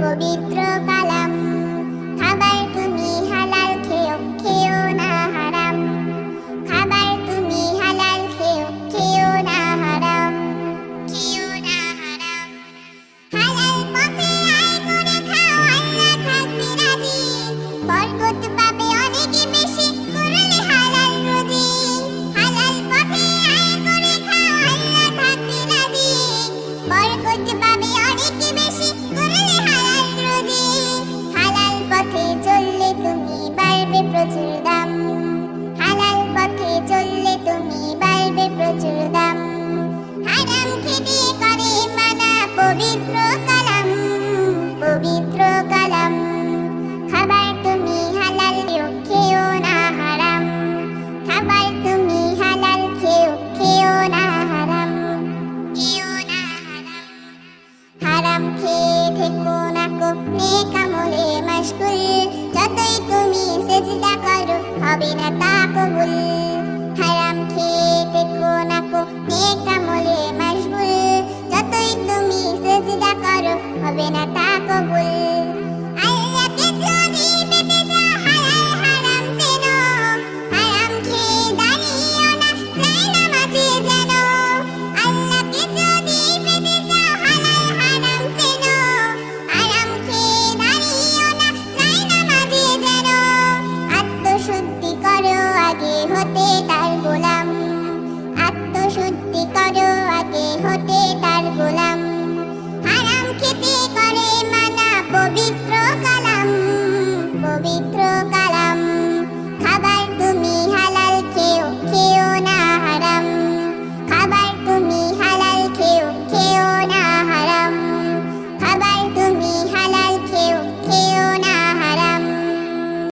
পবিত্র নেক আমলে মশগুল যতই তুমি সেজদা করো হবে না